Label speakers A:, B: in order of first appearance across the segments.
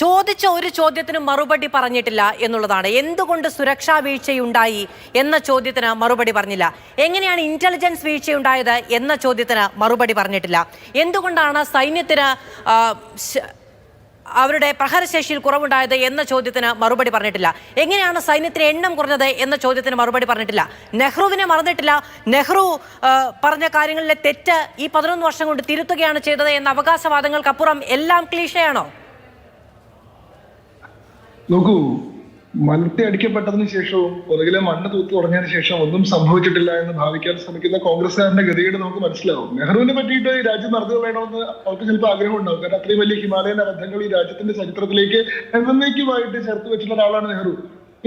A: ചോദിച്ച ഒരു ചോദ്യത്തിന് മറുപടി പറഞ്ഞിട്ടില്ല എന്നുള്ളതാണ്. എന്തുകൊണ്ട് സുരക്ഷാ വീഴ്ചയുണ്ടായി എന്ന ചോദ്യത്തിന് മറുപടി പറഞ്ഞില്ല. എങ്ങനെയാണ് ഇന്റലിജൻസ് വീഴ്ചയുണ്ടായത് എന്ന ചോദ്യത്തിന് മറുപടി പറഞ്ഞിട്ടില്ല. എന്തുകൊണ്ടാണ് സൈന്യത്തിന് അവരുടെ പ്രഹരശേഷിയിൽ കുറവുണ്ടായത് എന്ന ചോദ്യത്തിന് മറുപടി പറഞ്ഞിട്ടില്ല. എങ്ങനെയാണ് സൈന്യത്തിന് എണ്ണം കുറഞ്ഞത് എന്ന ചോദ്യത്തിന് മറുപടി പറഞ്ഞിട്ടില്ല. നെഹ്റുവിനെ മറന്നിട്ടില്ല. നെഹ്റു പറഞ്ഞ കാര്യങ്ങളിലെ തെറ്റ് ഈ പതിനൊന്ന് വർഷം കൊണ്ട് തിരുത്തുകയാണ് ചെയ്തത് എന്ന അവകാശവാദങ്ങൾക്കപ്പുറം എല്ലാം ക്ലീഷയാണോ?
B: നോക്കൂ മലർത്തി അടിക്കപ്പെട്ടതിന് ശേഷവും പുറകിലെ മണ്ണ് തൂത്ത് തുടങ്ങിയതിനു ശേഷം ഒന്നും സംഭവിച്ചിട്ടില്ല എന്ന് ഭാവിക്കാൻ ശ്രമിക്കുന്ന കോൺഗ്രസ്സുകാരന്റെ ഗതികേട് നമുക്ക് മനസ്സിലാവും. നെഹ്റുവിനെ പറ്റിയിട്ട് രാജ്യം നടത്തുക വേണമെന്ന് അവർക്ക് ചിലപ്പോൾ ആഗ്രഹം ഉണ്ടാവും കാരണം അത്രയും വലിയ ഹിമാലയൻ ബന്ധങ്ങൾ ഈ രാജ്യത്തിന്റെ ചരിത്രത്തിലേക്ക് എന്നേക്കുമായിട്ട് ചേർത്ത് വെച്ചിട്ടുള്ള ഒരാളാണ് നെഹ്റു.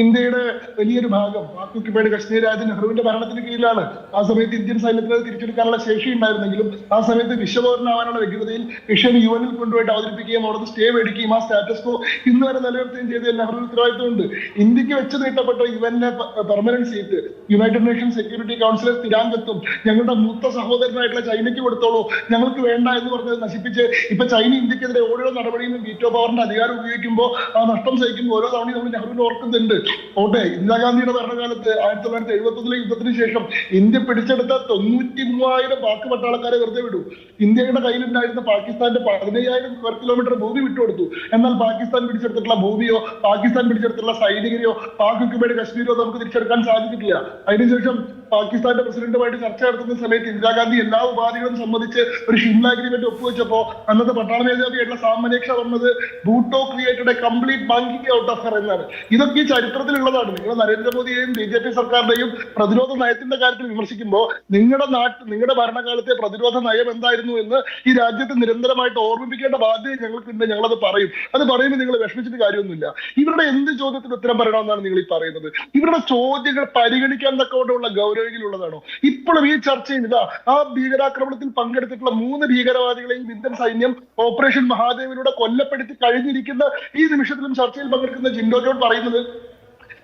B: ഇന്ത്യയുടെ വലിയൊരു ഭാഗം പാക് ഒക്യുപ്പൈഡ് കശ്മീർ രാജ്യം നെഹ്റുവിന്റെ ഭരണത്തിന് കീഴിലാണ്. ആ സമയത്ത് ഇന്ത്യൻ സൈന്യത്തിന് തിരിച്ചെടുക്കാനുള്ള ശേഷി ഉണ്ടായിരുന്നെങ്കിലും ആ സമയത്ത് വിശ്വപൗരനാവാനുള്ള വ്യഗ്രതയിൽ വിഷയം യു എനിൽ കൊണ്ടുപോയിട്ട് അവതരിപ്പിക്കുകയും അവിടുന്ന് സ്റ്റേ മേടിക്കുകയും ആ സ്റ്റാറ്റസ് കോ ഇന്ന് വരെ നിലനിർത്തുകയും ചെയ്തതിൽ നെഹ്റു ഉത്തരവാദിത്തമുണ്ട് ഇന്ത്യയ്ക്ക് വെച്ച് നീട്ടപ്പെട്ട യുവനിലെ permanent seat United Nation Security കൗൺസിലെ സ്ഥിരാംഗത്വം ഞങ്ങളുടെ മൂത്ത സഹോദരനായിട്ടുള്ള ചൈനയ്ക്ക് കൊടുത്തോളൂ. ഞങ്ങൾക്ക് വേണ്ട എന്ന് പറഞ്ഞത് നശിപ്പിച്ച് ഇപ്പൊ ചൈന ഇന്ത്യക്കെതിരെ ഓരോ നടപടിയിലും വീറ്റോ പവറിന്റെ അധികാരം ഉപയോഗിക്കുമ്പോൾ ആ നഷ്ടം സഹിക്കുമ്പോൾ ഓരോ തവണയും നമ്മൾ നെഹ്റുവിനെ ഓർക്കുന്നുണ്ട്. ഓട്ടെ ഇന്ദിരാഗാന്ധിയുടെ ഭരണകാലത്ത് ആയിരത്തി തൊള്ളായിരത്തി എഴുപത്തി ഒന്നിലെ യുദ്ധത്തിന് ശേഷം ഇന്ത്യ പിടിച്ചെടുത്ത തൊണ്ണൂറ്റി മൂവായിരം പാക് പട്ടാളക്കാരെ വെറുതെ വിടൂ ഇന്ത്യയുടെ കയ്യിലുണ്ടായിരുന്ന പാകിസ്ഥാന്റെ പതിനയ്യായിരം സ്ക്വയർ കിലോമീറ്റർ ഭൂമി വിട്ടുകൊടുത്തു. എന്നാൽ പാകിസ്ഥാൻ പിടിച്ചെടുത്തിട്ടുള്ള ഭൂമിയോ പാകിസ്ഥാൻ പിടിച്ചെടുത്തിട്ടുള്ള സൈനികരെയോ പാക് ഒക്യുപ്പൈഡ് കശ്മീരോ നമുക്ക് തിരിച്ചെടുക്കാൻ സാധിച്ചിട്ടില്ല. അതിനുശേഷം പാകിസ്ഥാന്റെ പ്രസിഡന്റുമായിട്ട് ചർച്ച നടത്തുന്ന സമയത്ത് ഇന്ദിരാഗാന്ധി എല്ലാ ഉപാധികളും സംബന്ധിച്ച് ഒരു ഷിംല അഗ്രിമെന്റ് ഒപ്പുവെച്ചപ്പോ അന്നത്തെ പട്ടാള മേധാവിയായിട്ടുള്ള സാമനേക്ഷ പറഞ്ഞത് Bhutto created a complete banking out of എന്നാണ്. ഇതൊക്കെ ചരിത്രത്തിലുള്ളതാണ്. നിങ്ങൾ നരേന്ദ്രമോദിയെയും ബി ജെ പി സർക്കാരിന്റെയും പ്രതിരോധ നയത്തിന്റെ കാര്യത്തിൽ വിമർശിക്കുമ്പോൾ നിങ്ങളുടെ നാട്ടിൽ നിങ്ങളുടെ ഭരണകാലത്തെ പ്രതിരോധ നയം എന്തായിരുന്നു എന്ന് ഈ രാജ്യത്ത് നിരന്തരമായിട്ട് ഓർമ്മിപ്പിക്കേണ്ട ബാധ്യത ഞങ്ങൾക്കുണ്ട് ഞങ്ങളത് പറയും. അത് പറയുമ്പോൾ നിങ്ങൾ വിഷമിച്ചിട്ട് കാര്യമൊന്നുമില്ല. ഇവരുടെ എന്ത് ചോദ്യത്തിന് ഉത്തരം പറയണമെന്നാണ് നിങ്ങൾ ഈ പറയുന്നത്. ഇവരുടെ ചോദ്യങ്ങൾ പരിഗണിക്കാൻ തക്കവണ്ണമുള്ള ഗൗരവയിലുള്ളതാണോ ഇപ്പോഴും ഈ ചർച്ചയിൽ ഇതാ ആ ഭീകരാക്രമണത്തിൽ പങ്കെടുത്തിട്ടുള്ള മൂന്ന് ഭീകരവാദികളെയും ഇന്ത്യൻ സൈന്യം ഓപ്പറേഷൻ മഹാദേവിലൂടെ കൊല്ലപ്പെടുത്തി കഴിഞ്ഞിരിക്കുന്ന ഈ നിമിഷത്തിലും ചർച്ചയിൽ പങ്കെടുക്കുന്ന ജിൻഡോ ജോൺ പറയുന്നത്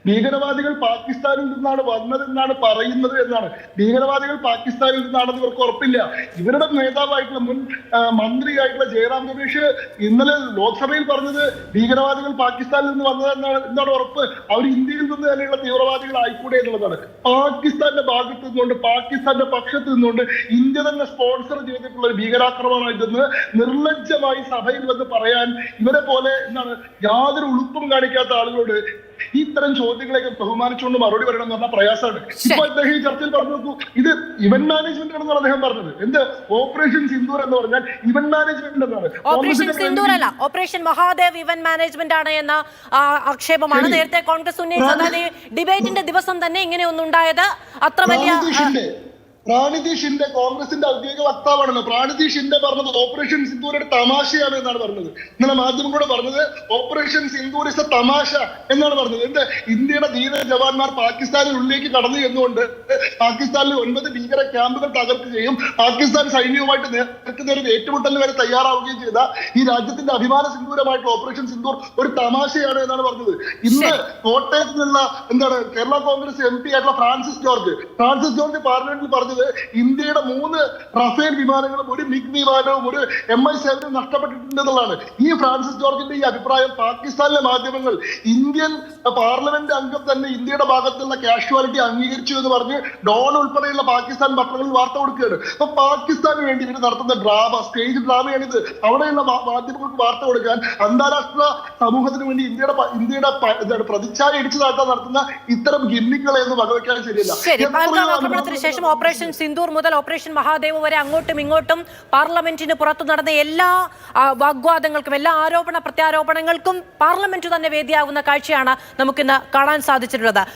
B: ഭീകരവാദികൾ പാകിസ്ഥാനിൽ നിന്നാണ് വന്നതെന്നാണ് പറയുന്നത് എന്നാണ്. ഭീകരവാദികൾ പാകിസ്ഥാനിൽ നിന്നാണെന്ന് ഇവർക്ക് ഉറപ്പില്ല. ഇവരുടെ നേതാവായിട്ടുള്ള മുൻ മന്ത്രിയായിട്ടുള്ള ജയറാം രമേശ് ഇന്നലെ ലോക്സഭയിൽ പറഞ്ഞത് ഭീകരവാദികൾ പാകിസ്ഥാനിൽ നിന്ന് വന്നതെന്നാണ് എന്നാണ് ഉറപ്പ്. അവർ ഇന്ത്യയിൽ നിന്ന് തന്നെയുള്ള തീവ്രവാദികൾ ആയിക്കൂടെ എന്നുള്ളതാണ്. പാകിസ്ഥാന്റെ ഭാഗത്ത് നിന്നുകൊണ്ട് പാകിസ്ഥാന്റെ പക്ഷത്ത് നിന്നുകൊണ്ട് ഇന്ത്യ തന്നെ സ്പോൺസർ ചെയ്തിട്ടുള്ള ഒരു ഭീകരാക്രമണമായിട്ടെന്ന് നിർലജ്ജമായി സഭയിൽ വന്ന് പറയാൻ ഇവരെ പോലെ എന്താണ് യാതൊരു ഉളുപ്പും കാണിക്കാത്ത ആളുകളോട് ഇത്തരം ചോദ്യങ്ങളൊക്കെ ബഹുമാനിച്ചുകൊണ്ട് മറുപടി പറയണം എന്ന് പറഞ്ഞാൽ പ്രയാസമാണ്. ഇപ്പൊ അദ്ദേഹം ഈ ചർച്ചയിൽ പറഞ്ഞു നോക്കൂ ഇത് ഇവന്റ് മാനേജ്മെന്റ് ആണെന്നാണ് അദ്ദേഹം പറഞ്ഞത്. എന്ത്? ഓപ്പറേഷൻ സിന്ദൂർ എന്ന് പറഞ്ഞാൽ ഇവന്റ് മാനേജ്മെന്റ് എന്നാണ്.
A: ഓപ്പറേഷൻ സിന്ദൂർ അല്ല. ഓപ്പറേഷൻ മഹാദേവ് ഇവന്റ് മാനേജ്മെന്റ് ആണ് എന്ന ആക്ഷേപമാണ്. നേരത്തെ കോൺഗ്രസ് ഉന്നയിച്ചത് ഡിബേറ്റിന്റെ ദിവസം തന്നെ ഇങ്ങനെ ഒന്നുണ്ടായത് അത്ര വലിയ
B: പ്രാണിതി ഷിൻഡെ കോൺഗ്രസിന്റെ ഔദ്യോഗിക വക്താവാണല്ലോ. പ്രാണിതി ഷിൻഡെ പറഞ്ഞത് ഓപ്പറേഷൻ സിന്ദൂർ ഒരു തമാശയാണ് എന്നാണ് പറഞ്ഞത്. ഇന്നലെ മാധ്യമം കൂടെ പറഞ്ഞത് ഓപ്പറേഷൻ സിന്ദൂർ ഇസ് എ തമാശ എന്നാണ് പറഞ്ഞത്. എന്ത്? ഇന്ത്യയുടെ ധീര ജവാന്മാർ പാകിസ്ഥാനിനുള്ളിലേക്ക് കടന്നു എന്നുകൊണ്ട് പാകിസ്ഥാനിലെ ഒൻപത് ഭീകര ക്യാമ്പുകൾ തകർക്കുകയും പാകിസ്ഥാൻ സൈന്യവുമായിട്ട് നേരത്തെ നേരെ ഏറ്റുമുട്ടലിന് വരെ തയ്യാറാവുകയും ചെയ്ത ഈ രാജ്യത്തിന്റെ അഭിമാന സിന്ദൂരമായിട്ട് ഓപ്പറേഷൻ സിന്ദൂർ ഒരു തമാശയാണ് എന്നാണ് പറഞ്ഞത്. ഇന്ന് കോട്ടയത്ത് നിന്നുള്ള എന്താണ് കേരള കോൺഗ്രസ് എം പി ആയിട്ടുള്ള ഫ്രാൻസിസ് ജോർജ്. ഫ്രാൻസിസ് ജോർജ് പാർലമെന്റിൽ പറഞ്ഞത് ഇന്ത്യയുടെ മൂന്ന് റഫേൽ വിമാനങ്ങളും ഒരു മിഗ് വിമാനവും ഒരു എം ഐ സെവനും നഷ്ടപ്പെട്ടിട്ടുണ്ടെന്നുള്ളതാണ് ഈ ഫ്രാൻസിസ് ജോർജിന്റെ ഈ അഭിപ്രായം പാകിസ്ഥാനിലെ മാധ്യമങ്ങൾ ഇന്ത്യൻ പാർലമെന്റ് അംഗം തന്നെ ഇന്ത്യയുടെ ഭാഗത്തുള്ള കാഷ്വാലിറ്റി അംഗീകരിച്ചു എന്ന് പറഞ്ഞ് ഡോൺ ഉൾപ്പെടെയുള്ള പാകിസ്ഥാൻ പത്രങ്ങളിൽ വാർത്ത കൊടുക്കുകയാണ്. അപ്പൊ പാകിസ്ഥാന് വേണ്ടി ഇവർ നടത്തുന്ന ഡ്രാമ സ്റ്റേജ് ഡ്രാമയാണിത്. അവിടെയുള്ള മാധ്യമങ്ങൾക്ക് വാർത്ത കൊടുക്കാൻ അന്താരാഷ്ട്ര സമൂഹത്തിന് വേണ്ടി ഇന്ത്യയുടെ ഇന്ത്യയുടെ എന്താണ് പ്രതിച്ഛായ ഇടിച്ചു താഴ്ത്താൻ നടത്തുന്ന ഇത്തരം ഗിമ്മിക്കുകളെ ഒന്നും വകവയ്ക്കാൻ ശരിയല്ല.
A: ശരി ശേഷം
B: അനുഭവങ്ങൾ
A: സിന്ദൂർ മുതൽ ഓപ്പറേഷൻ മഹാദേവ് വരെ അങ്ങോട്ടും ഇങ്ങോട്ടും പാർലമെന്റിന് പുറത്തു നടന്ന എല്ലാ വാഗ്വാദങ്ങൾക്കും എല്ലാ ആരോപണ പ്രത്യാരോപണങ്ങൾക്കും പാർലമെന്റ് തന്നെ വേദിയാകുന്ന കാഴ്ചയാണ് നമുക്കിന്ന് കാണാൻ സാധിച്ചിട്ടുള്ളത്.